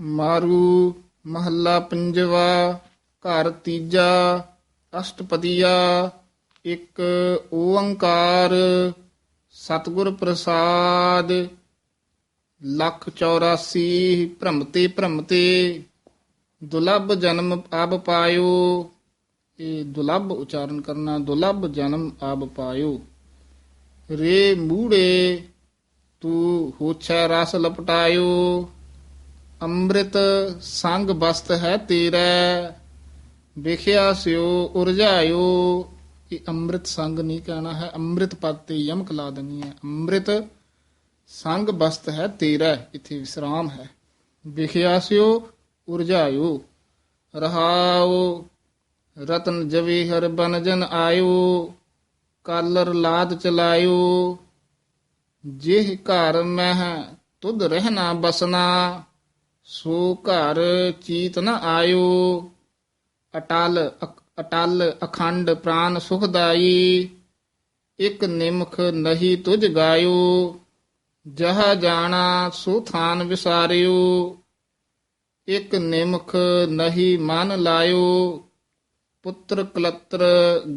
ਮਾਰੂ ਮਹੱਲਾ ਪੰਜਵਾ, ਘਰ ਤੀਜਾ, ਅਸ਼ਟਪਦੀਆ, ਇੱਕ ਓੰਕਾਰ, ਸਤਿਗੁਰ ਪ੍ਰਸਾਦ, ਲੱਖ 84 ਭ੍ਰਮਤੇ ਭ੍ਰਮਤੇ, ਦੁਲੱਭ ਜਨਮ ਆਬ ਪਾਇਓ। ਇਹ ਦੁਲੱਭ ਉਚਾਰਨ ਕਰਨਾ, ਦੁਲੱਭ ਜਨਮ ਆਬ ਪਾਇਓ। ਰੇ ਮੂੜੇ, ਤੂੰ ਹੋਛੈ ਰਸ ਲਪਟਾਇਓ। ਅੰਮ੍ਰਿਤ ਸੰਗ ਬਸਤ ਹੈ ਤੇਰਾ, ਵਿਖਿਆ ਸਿਓ ਉਰਝਾਇਓ ਇਹ ਅੰਮ੍ਰਿਤ ਸੰਗ ਨਹੀਂ ਕਹਿਣਾ ਹੈ, ਅੰਮ੍ਰਿਤ ਪਦ ਤੇ ਯਮਕ ਲਾ ਦੇਣੀ ਹੈ। ਅੰਮ੍ਰਿਤ ਸੰਗ ਬਸਤ ਹੈ ਤੇਰਾ, ਇੱਥੇ ਵਿਸਰਾਮ ਹੈ। ਵਿਖਿਆ ਸਿਓ ਉਰਝਾਇਓ ਰਹਾਉ ਰਤਨ ਜਵੀਹਰ ਬਨਜਨ ਆਇਓ, ਕਾਲਰ ਲਾਦ ਚਲਾਇਓ। ਜਿਹ ਘਰ ਮਹਿ ਤੁਧ ਰਹਿਣਾ ਬਸਨਾ ਸੋ ਘਰ ਚੀਤ ਨ ਆਇਓ। ਅਟਲ ਅਟਲ ਅਖੰਡ ਪ੍ਰਾਨ ਸੁਖਦਾਈ। ਇਕ ਨਿਮਖ ਨਹੀਂ ਤੁਝ ਗਾਇਓ। ਜਹ ਜਾਣਾ ਸੋ ਥਾਨ ਵਿਸਾਰਿਓ। ਇਕ ਨਿਮਖ ਨਹੀਂ ਮਨ ਲਾਇਓ। ਪੁੱਤਰ ਕਲਤਰ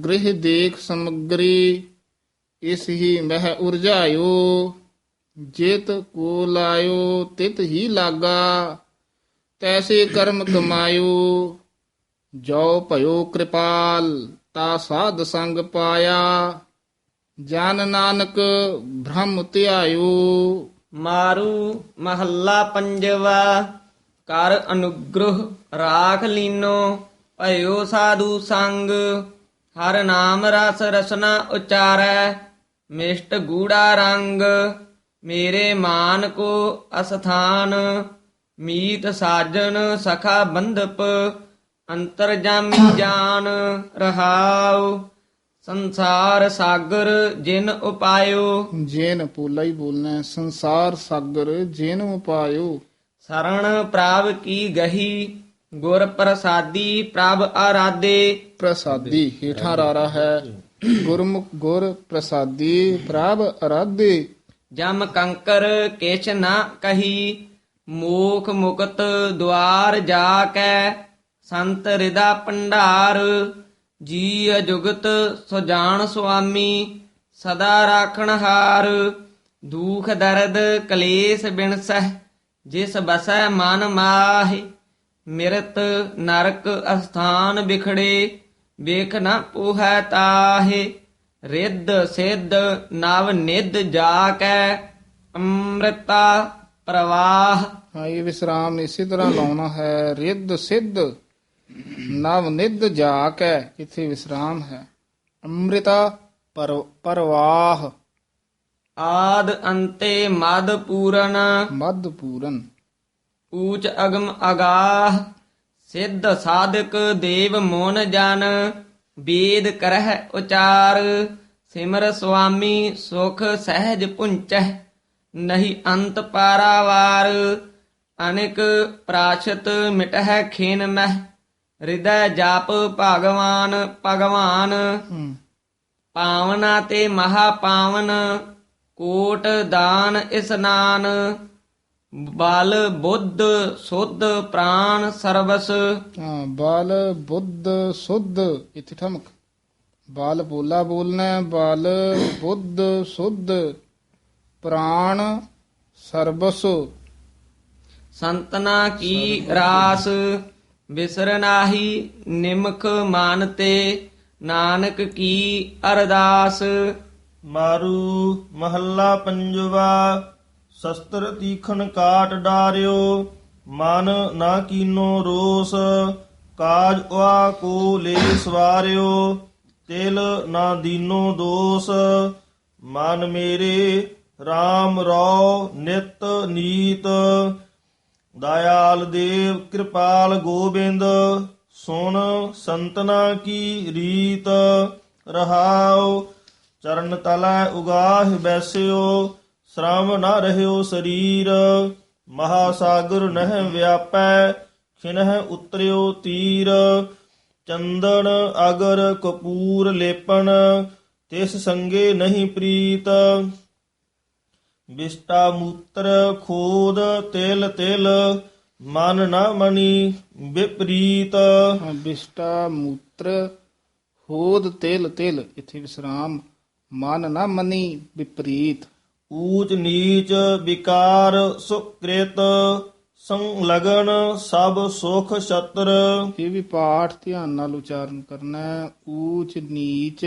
ਗ੍ਰਹਿ ਦੇਖ ਸਮਗਰੀ। ਇਸ ਹੀ ਮਹਿ ਉਰਝਾਇਓ ਜੇਤ ਕੋ ਲਾਇਓ, ਤਿਤ ਹੀ ਲਾਗਾ, ਤੈਸੇ ਕਰਮ ਕਮਾਇਓ। ਜੋ ਭਇਓ ਕਿਰਪਾਲ, ਤਾ ਸਾਧ ਸੰਗ ਪਾਇਆ। ਜਨ ਨਾਨਕ ਬ੍ਰਹਮ ਧਿਆਇਓ। ਮਾਰੂ ਮਹੱਲਾ ਪੰਜਵਾ, ਕਰ ਅਨੁਗ੍ਰਹ ਰਾਖ ਲੀਨੋ, ਭਇਓ ਸਾਧੂ ਸੰਗ। ਹਰ ਨਾਮ ਰਸ ਰਸਨਾ ਉਚਾਰੈ, ਮਿਸ਼ਟ ਗੂੜਾ ਰੰਗ। ਮੇਰੇ ਮਾਨ ਕੋ ਅਸਥਾਨ ਮੀਤ ਸਾਜਨ ਸਖਾ ਬੰਧਪ ਅੰਤਰਜਾਮੀ ਜਾਨ ਰਹਾਉ। ਸੰਸਾਰ ਸਾਗਰ ਜਿਨ ਉਪਾਇਓ। ਜੇਨ ਪੋਲਾ ਹੀ ਬੋਲਣਾ। ਸੰਸਾਰ ਸਾਗਰ ਜੇਨ ਉਪਾਇਓ। ਸਰਣ ਪ੍ਰਭ ਕੀ ਗਹੀ ਗੁਰ ਪ੍ਰਸਾਦੀ ਪ੍ਰਭ ਆਰਾਧੇ। ਪ੍ਰਸਾਦੀ ਹੇਠਾਂ ਰਾਰਾ ਹੈ ਗੁਰਮੁਖ ਗੁਰ ਪ੍ਰਸਾਦੀ ਪ੍ਰਭ ਅਰਾਧੇ ਜਮ ਕੰਕਰ ਕਿਛ ਨਾ ਕਹੀ, ਮੋਖ ਮੁਕਤ ਦੁਆਰ ਜਾ ਕੈ ਸੰਤ ਹਿਰਦਾ ਭੰਡਾਰ ਜੀ ਅਜੁਗਤ ਸੁਜਾਨ ਸੁਆਮੀ, ਸਦਾ ਰਾਖਣ ਹਾਰ, ਦੁਖ ਦਰਦ ਕਲੇਸ਼ ਬਿਨਸਹਿ, ਜਿਸ ਬਸੈ ਮਨ ਮਾਹਿ, ਮਿਰਤ ਨਰਕ ਅਸਥਾਨ ਵਿਖੜੇ ਵੇਖ ਨਾ ਪੋਹੈ ਤਾਹੇ। ਰਿੱਧ ਸਿੱਧ ਨਵ ਨਿਧ ਜਾ ਕੈ ਅੰਮ੍ਰਿਤਾ ਪ੍ਰਵਾਹ। ਹਾਂ ਇਹ ਵਿਸਰਾਮ ਇਸੇ ਤਰ੍ਹਾਂ ਲਾਉਣਾ ਹੈ। ਰਿੱਧ ਸਿੱਧ ਨਵ ਨਿਧ ਜਾ ਕੇ ਇੱਥੇ ਵਿਸਰਾਮ ਹੈ। ਅੰਮ੍ਰਿਤਾ ਪਰ- ਪਰਵਾਹ। ਆਦ ਅੰਤੇ ਮਦ ਪੂਰਨ। ਮਦ ਪੂਰਨ। ਊਚ ਅਗਮ ਅਗਾਹ। ਸਿੱਧ ਸਾਧਕ ਦੇਵ ਮੋਨ ਜਨ। ਵੇਦ ਕਰਹਿ ਉਚਾਰ ਸਿਮਰ ਸੁਆਮੀ ਸੁਖ ਸਹਿਜ ਪੁੰਚਹਿ ਨਹੀਂ ਅੰਤ ਪਾਰਾਵਾਰ ਅਨੇਕ ਪ੍ਰਾਸ਼ਤ ਮਿਟਹਿ ਖੇਨ ਮਹਿ ਹਿਰਦੈ ਜਾਪ ਭਗਵਾਨ ਭਗਵਾਨ। ਪਾਵਨਾ ਤੇ ਮਹਾ ਪਾਵਨ ਕੋਟ ਦਾਨ ਇਸਨਾਨ ਬਲ ਬੁੱਧ ਸੁਧ ਪ੍ਰਾਨ ਸਰਬਸ ਹਾਂ ਬਾਲ ਬੁੱਧ ਸੁੱਧ ਇੱਥੇ ਠਮਕ। ਬਾਲ ਬੋਲਾ ਬੋਲਣਾ ਬਾਲ ਬੁੱਧ ਸੁੱਧ ਪ੍ਰਾਣ ਸਰਬਸ ਸੰਤਨਾ ਕੀ ਰਾਸ ਵਿਸਰ ਨਾਹੀ ਨਿਮਖ ਮਾਨ ਤੇ ਨਾਨਕ ਕੀ ਅਰਦਾਸ। ਮਾਰੂ ਮਹੱਲਾ ਪੰਜਵਾ ਸ਼ਸਤਰ ਤੀਖਣ ਕਾਟ ਡਾਰਿਓ, ਮਨ ਨਾ ਕੀਨੋ ਰੋਸ, ਕਾਜ ਉਆ ਕੋ ਲੈ ਸਵਾਰਿਓ, ਤਿਲ ਨਾ ਦੀਨੋ ਦੋਸ, ਮਨ ਮੇਰੇ RAM ਰੋ ਨਿਤ ਨੀਤ, ਦਇਆਲ ਦੇਵ ਕਿਰਪਾਲ ਗੋਬਿੰਦ, ਸੁਣ ਸੰਤਨਾ ਕੀ ਰੀਤ, ਰਹਾਉ, ਚਰਨ ਤਲੈ ਉਗਾਹ ਬੈਸਿਓ ਸ਼ਰਮ ਨਾ ਰਹਿਓ ਸਰੀਰ ਮਹਾ ਸਾਗਰ ਨਹਿ ਵਿਆਪੈ ਖਿਨਹਿ ਉਤਰਿਓ ਤੀਰ। ਚੰਦਨ ਅਗਰ ਕਪੂਰ ਲੇਪਨ ਤਿਸ ਸੰਗੇ ਨਹੀਂ ਪ੍ਰੀਤ। ਵਿਸ਼ਟਾ ਮੂਤਰ ਖੋਦ ਤਿਲ ਤਿਲ ਮਨ ਨਾ ਮਣੀ ਵਿਪਰੀਤ। ਹਾਂ, ਬਿਸ਼ਟਾ ਮੂਤਰ ਹੋਦ ਤਿਲ ਤਿਲ ਇਥੇ ਵਿਸਰਾਮ ਮਨ ਨਾ ਮਨੀ ਵਿਪਰੀਤ। ਊਚ ਨੀਚ ਵਿਕਾਰ ਸੁਕ੍ਰਿਤ ਸੰਲਗਨ ਸਭ ਸੁਖ ਛਤਰ। ਇਹ ਵੀ ਪਾਠ ਧਿਆਨ ਨਾਲ ਉਚਾਰਨ ਕਰਨਾ ਹੈ। ਊਚ ਨੀਚ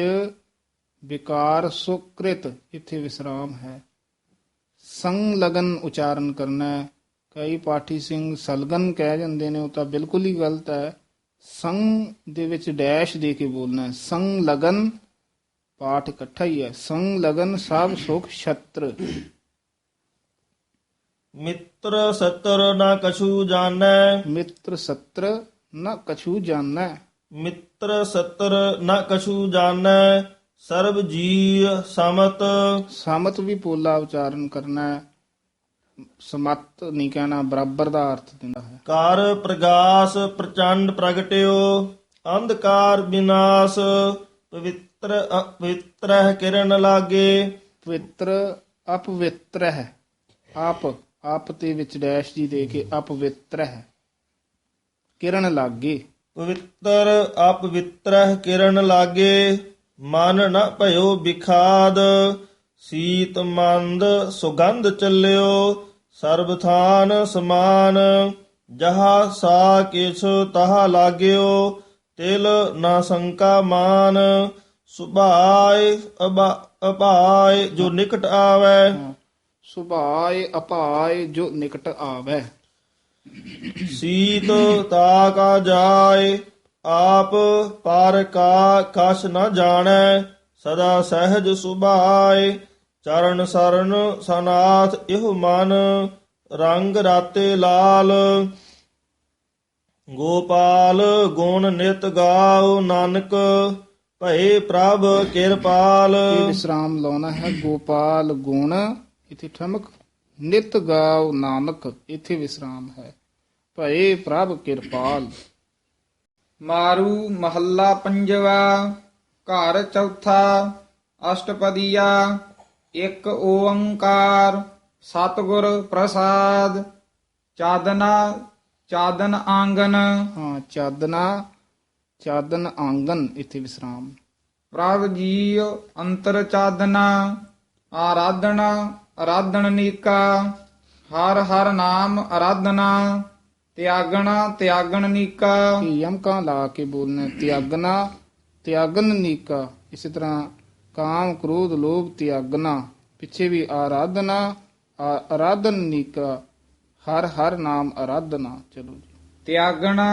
ਵਿਕਾਰ ਸੁਕ੍ਰਿਤ ਇੱਥੇ ਵਿਸਰਾਮ ਹੈ। ਸੰਲਗਨ ਉਚਾਰਨ ਕਰਨਾ ਹੈ। ਕਈ ਪਾਠੀ ਸਿੰਘ ਸਲਗਨ ਕਹਿ ਜਾਂਦੇ ਨੇ, ਉਹ ਤਾਂ ਬਿਲਕੁਲ ਹੀ ਗਲਤ ਹੈ। ਸੰਗ ਦੇ ਵਿੱਚ ਡੈਸ਼ ਦੇ ਕੇ ਬੋਲਣਾ ਹੈ। ਸੰਲਗਨ ਪਾਠ ਇਕੱਠਾ ਹੀ ਹੈ। ਸੰਲਗਨ ਸਭ ਸੁਖ ਛਤਰ। ਮਿੱਤਰ ਸਤਰ ਨਾ ਕਛੂ ਜਾਣੈ। ਮਿੱਤਰ ਸਤਰ ਨ ਕਛੂ ਜਾਣੈ। ਮਿੱਤਰ ਸਤਰ ਨਾ ਕਛੂ ਜਾਣੈ। ਸਰਬ ਜੀ ਸਮਤ। ਸਮਤ ਵੀ ਪੋਲਾ ਉਚਾਰਨ ਕਰਨਾ। ਹੈ ਸਮਤ ਨਹੀਂ ਕਹਿਣਾ ਬਰਾਬਰ ਦਾ ਅਰਥ ਦਿੰਦਾ ਹੈ। ਕਾਰ ਪ੍ਰਗਾਸ ਪ੍ਰਚੰਡ ਪ੍ਰਗਟਿਓ ਅੰਧਕਾਰ ਵਿਨਾਸ਼ ਪਵਿੱਤਰ ਪਵਿੱਤਰ ਕਿਰਨ ਲਾਗੇ। ਪਵਿੱਤਰ ਅਪਵਿੱਤਰ ਹੈ ਆਪ ਆਪ ਤੇ ਵਿੱਚ ਡੈਸ਼ ਜੀ ਦੇ ਕੇ ਅਪਵਿੱਤਰ ਹੈ ਕਿਰਨ ਲਾਗੇ। ਪਵਿੱਤਰ ਅਪਵਿੱਤਰ ਕਿਰਨ ਲਾਗੇ। ਮਨ ਨ ਭਇਓ ਵਿਖਾਦ ਸੀਤ ਮੰਦ ਸੁਗੰਧ ਚੱਲਿਓ। ਸਰਬ ਥਾਨ ਸਮਾਨ। ਜਹਾ ਸਾ ਕਿਛ ਤਹਾ ਲਾਗਿਓ। ਤਿਲ ਨਾ ਸੰਕਾ ਮਾਨ। ਸੁਭਾਏ ਅਭਾਏ ਜੋ ਨਿਕਟ ਆਵੈ। ਸੁਭਾਏ ਅਪਾਏ ਜੋ ਨਿਕਟ ਆਵੈ। ਸੀਤ ਤਾ ਕਾ ਜਾਏ ਆਪ ਪਰ ਕਾ ਕਛ ਨ ਜਾਣੈ ਸਦਾ ਸਹਿਜ ਸੁਭਾਏ ਚਰਨ ਸਰਨ ਸਨਾਥ ਇਹੋ ਮਨ ਰੰਗ ਰਾਤੇ ਲਾਲ। ਗੋਪਾਲ ਗੁਣ ਨਿਤ ਗਾਉ ਨਾਨਕ ਭਏ ਪ੍ਰਭ ਕਿਰਪਾਲ। ਇਹ ਵਿਸਰਾਮ ਲਾਉਣਾ ਹੈ ਗੋਪਾਲ ਗੁਣ? ਇਥੇ ਠਮਕ, ਨਿਤ ਗਾਉ ਨਾਨਕ, ਇਥੇ ਵਿਸਰਾਮ ਹੈ। ਭਏ ਪ੍ਰਭ ਕਿਰਪਾਲ। ਮਾਰੂ ਮਹੱਲਾ ਪੰਜਵਾ, ਘਰ ਚੌਥਾ, ਅਸ਼ਟਪਦੀਆ, ਇੱਕ ਓੰਕਾਰ, ਸਤਿਗੁਰ ਪ੍ਰਸਾਦ, ਚਾਦਨਾ, ਚਾਦਨ ਆਂਗਨ। ਹਾਂ, ਚਾਦਨਾ ਚਾਦਨ ਆਂਗਨ ਇਥੇ ਵਿਸਰਾਮ। ਪ੍ਰਭ ਜੀ ਅੰਤਰ ਚਾਦਨਾ ਆਰਾਧਨਾ ਆਰਾਧਨ ਨੀਕਾ ਹਰ ਹਰ ਨਾਮ ਆਰਾਧਨਾ ਤਿਆਗਣਾ ਤਿਆਗਣ ਨੀਕਾ। ਇਹ ਯਮਕਾਂ ਲਾ ਕੇ ਬੋਲਣਾ ਤਿਆਗਨਾ ਤਿਆਗਨ ਨੀਕਾ। ਇਸੇ ਤਰ੍ਹਾਂ ਕਾਮ ਕ੍ਰੋਧ ਲੋਭ ਤਿਆਗਨਾ ਪਿੱਛੇ ਵੀ ਆਰਾਧਨਾ ਆਰਾਧਨ ਨੀਕਾ ਹਰ ਹਰ ਨਾਮ ਆਰਾਧਨਾ ਚਲੋ ਜੀ। ਤਿਆਗਣਾ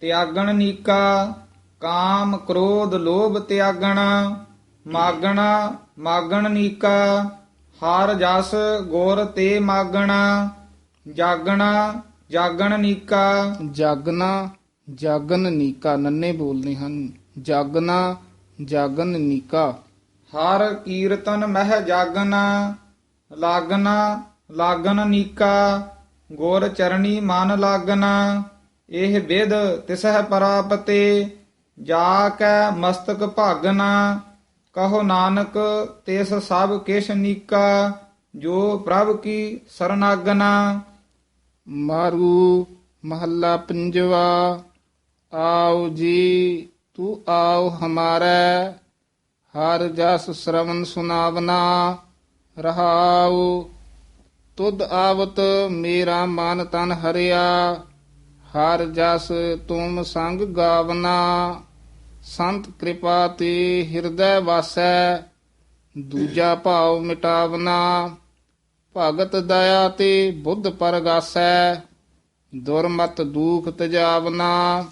ਤਿਆਗਣ ਨੀਕਾ ਕਾਮ ਕ੍ਰੋਧ ਲੋਭ ਤਿਆਗਣਾ ਮਾਗਣਾ ਮਾਗਣ ਨੀਕਾ ਹਰ ਜਸ ਗੁਰ ਤੇ ਮਾਗਣਾ ਜਾਗਣਾ ਜਾਗਣ ਨੀਕਾ। ਜਾਗਨਾ ਜਾਗਨ ਨੀਕਾ ਨੰਨੇ ਬੋਲਨੇ ਹਨ। ਜਾਗਨਾ ਜਾਗਨ ਨੀਕਾ। ਹਰ ਕੀਰਤਨ ਮਹਿ ਜਾਗਣਾ ਲਾਗਣਾ ਲਾਗਣ ਨੀਕਾ। ਗੁਰ ਚਰਣੀ ਮਨ ਲਾਗਣਾ ਇਹ ਵਿਦ ਤਿਸਹਿ ਪਰਾਪਤੇ। ਜਾ ਕੈ ਮਸਤਕ ਭਾਗਨਾ ਕਹੋ ਨਾਨਕ ਤਿਸ ਸਭ ਕਿਛ ਨੀਕਾ, ਜੋ ਪ੍ਰਭ ਕੀ ਸਰਨਾਗਨਾ। ਮਾਰੂ ਮਹੱਲਾ ਪੰਜਵਾ, ਆਓ ਜੀ, ਤੂੰ ਆਓ ਹਮਾਰੇ, ਹਰ ਜਸ ਸ਼ਰਵਨ ਸੁਨਾਵਨਾ, ਰਹਾਉ। ਤੁਧ ਆਵਤ ਮੇਰਾ ਮਨ ਤਨ ਹਰਿਆ ਹਰ ਜਸ ਤੁਮ ਸੰਗ ਗਾਵਨਾ। ਸੰਤ ਕਿਰਪਾ ਤੇ ਹਿਰਦੈ ਵਾਸੈ, ਦੂਜਾ ਭਾਵ ਮਿਟਾਵਨਾ। ਭਗਤ ਦਇਆ ਤੇ ਬੁੱਧ ਪਰਗਾਸੈ, ਦੁਰਮਤ ਦੂਖ ਤਜਾਵਨਾ।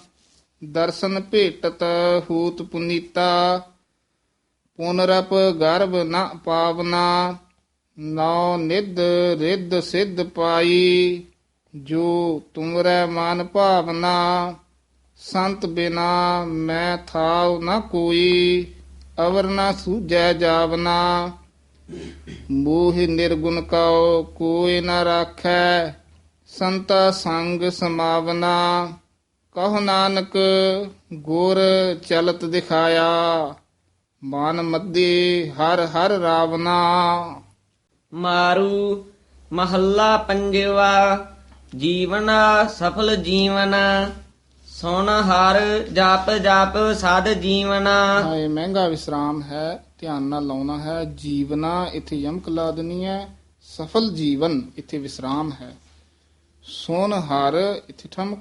ਦਰਸ਼ਨ ਭੇਟਤ ਹੂਤ ਪੁਨੀਤਾ, ਪੁਨਰਪ ਗਰਭ ਨਾ ਪਾਵਨਾ। ਨੌ ਨਿਧ ਰਿੱਧ ਸਿੱਧ ਪਾਈ। ਜੋ ਤੁਮਰੇ ਮਨ ਭਾਵਨਾ, ਸੰਤ ਬਿਨਾ ਮੈਂ ਥਾਉ ਨਾ ਕੋਈ, ਅਵਰ ਨਾ ਸੂਝੈ ਜਾਵਨਾ। ਮੋਹ ਨਿਰਗੁਣ ਕਉ ਕੋਈ ਨ ਰਾਖੈ, ਸੰਤਾ ਸੰਗ ਸਮਾਵਨਾ। ਕਹ ਨਾਨਕ, ਗੁਰ ਚਲਤ ਦਿਖਾਇਆ, ਮਨ ਮੱਦੇ ਹਰ ਹਰ ਰਾਵਨਾ। ਮਾਰੂ ਮਹੱਲਾ ਪੰਜਵਾ ਜੀਵਨ ਸਫਲ ਜੀਵਨ ਸੁਣ ਹਰ ਜਪ ਜਪ ਸਦ ਜੀਵਨ। ਹਾਂ ਇਹ ਮਹਿੰਗਾ ਵਿਸਰਾਮ ਹੈ ਧਿਆਨ ਨਾਲ ਲਾਉਣਾ ਹੈ। ਜੀਵਨਾ ਇੱਥੇ ਯਮਕ ਲਾ ਦੇਣੀ ਹੈ। ਸਫਲ ਜੀਵਨ ਇੱਥੇ ਵਿਸਰਾਮ ਹੈ। ਸੋਨ ਹਰ ਇੱਥੇ ਠਮਕ।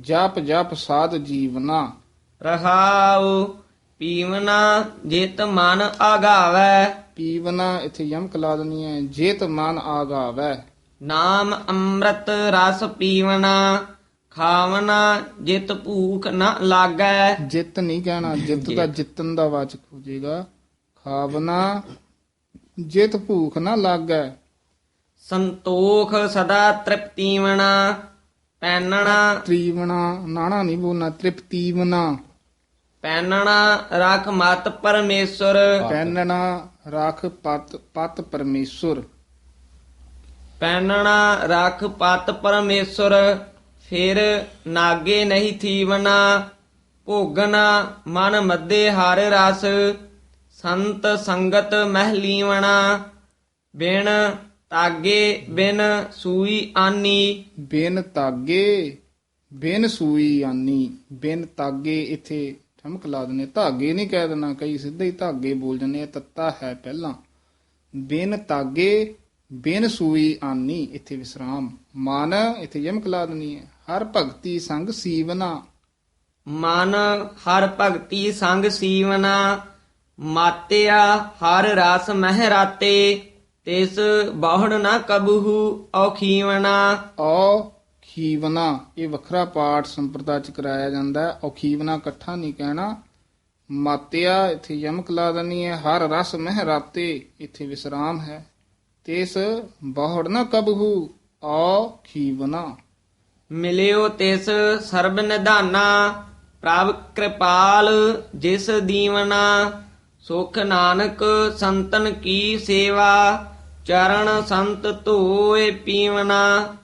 ਜਪ ਜਪ ਸਾਧ ਜੀਵਨਾ। ਰਹਾਉ ਪੀਵਨਾ ਜਿਤ ਮਨ ਆਗਾਵੈ। ਪੀਵਨਾ ਇੱਥੇ ਯਮਕ ਲਾ ਦੇਣੀ ਹੈ। ਜੇਤ ਮਨ ਆਗਾਵੈ। ਨਾਮ ਅੰਮ੍ਰਿਤ ਰਸ ਪੀਵਨਾ ਖਾਵਨਾ ਜਿਤ ਭੂਖ ਨ ਲਾਗੈ। ਜਿੱਤ ਨਹੀਂ ਕਹਿਣਾ ਜਿੱਤ ਦਾ ਜਿੱਤਨ ਦਾ ਵਾਚਕ ਹੋ ਜਾਏਗਾ। ਖਾਵਨਾ ਜਿਤ ਭੂਖ ਨਾ ਲੱਗੈ। ਸੰਤੋਖ ਸਦਾ ਤ੍ਰਿਪਤੀਵਨਾ ਪੈਨਣਾ। ਤ੍ਰੀਵਣਾ ਨਾਣਾ ਨਹੀਂ ਬੋਲਣਾ ਤ੍ਰਿਪਤੀਵਨਾ ਪੈਨਣਾ ਰਖ ਮਤ ਪਰਮੇਸ਼ਰ। ਪੈਨਣਾ ਰਖ ਪਤ ਪਤ ਪਰਮੇਸ਼ਰ। ਪੈਨਣਾ ਰਖ ਪਤ ਪਰਮੇਸ਼ਰ, ਫਿਰ ਨਾਗੇ ਨਹੀਂ ਥੀਵਨਾ ਭੋਗਨਾ ਮਨ ਮੱਦੇ ਹਰ ਰਸ, ਸੰਤ ਸੰਗਤ ਮਹਿਲੀਵਣਾ ਬਿਨ ਤਾਗੇ ਬਿਨ ਸੂਈ ਆਨੀ। ਬਿਨ ਤਾਗੇ ਬਿਨ ਸੂਈ ਆਨੀ, ਬਿਨ ਤਾਗੇ ਇੱਥੇ ਠਮਕ ਲਾ ਦਨੇ ਧਾਗੇ ਨਹੀਂ ਕਹਿ ਦੇਣਾ, ਕਈ ਸਿੱਧੇ ਹੀ ਧਾਗੇ ਬੋਲ ਜਾਂਦੇ ਤੱਤਾ ਹੈ ਪਹਿਲਾਂ। ਬਿਨ ਤਾਗੇ ਬਿਨ ਸੂਈ ਆਨੀ ਇੱਥੇ ਵਿਸਰਾਮ। ਮਨ ਇੱਥੇ ਯਮਕ ਲਾ ਦੇਣੀ ਹੈ। ਹਰ ਭਗਤੀ ਸੰਗ ਸੀਵਨਾ। ਮਨ ਹਰ ਭਗਤੀ ਸੰਗ ਸੀਵਨਾ। ਮਾਤਿਆ ਹਰ ਰਸ ਮਹਿ ਰਾਤੇ ਤਿਸ ਬਹੁੜ ਨਾ ਕਬਹੂ ਔਖੀਵਨਾ। ਔ ਖੀਵਨਾ ਇਹ ਵੱਖਰਾ ਪਾਠ ਸੰਪਰਦਾ ਚ ਕਰਾਇਆ ਜਾਂਦਾ ਹੈ। ਔਖੀਵਨਾ ਇਕੱਠਾ ਨਹੀਂ ਕਹਿਣਾ। ਮਾਤਿਆ ਇੱਥੇ ਯਮਕ ਲਾ ਦੇਣੀ ਹੈ। ਹਰ ਰਸ ਮਹਿ ਰਾਤੇ ਇੱਥੇ ਵਿਸਰਾਮ ਹੈ। ਤਿਸ ਬਹੁੜ ਨਾ ਕਬਹੂ ਔ ਖੀਵਨਾ। ਮਿਲਿਓ ਤਿਸ ਸਰਬ ਨਿਧਾਨਾ, ਪ੍ਰਭ ਕਿਰਪਾਲ ਜਿਸ ਦੀਵਨਾ। ਸੁਖ ਨਾਨਕ ਸੰਤਨ ਕੀ ਸੇਵਾ, ਚਰਨ ਸੰਤ ਧੋਏ ਪੀਵਨਾ।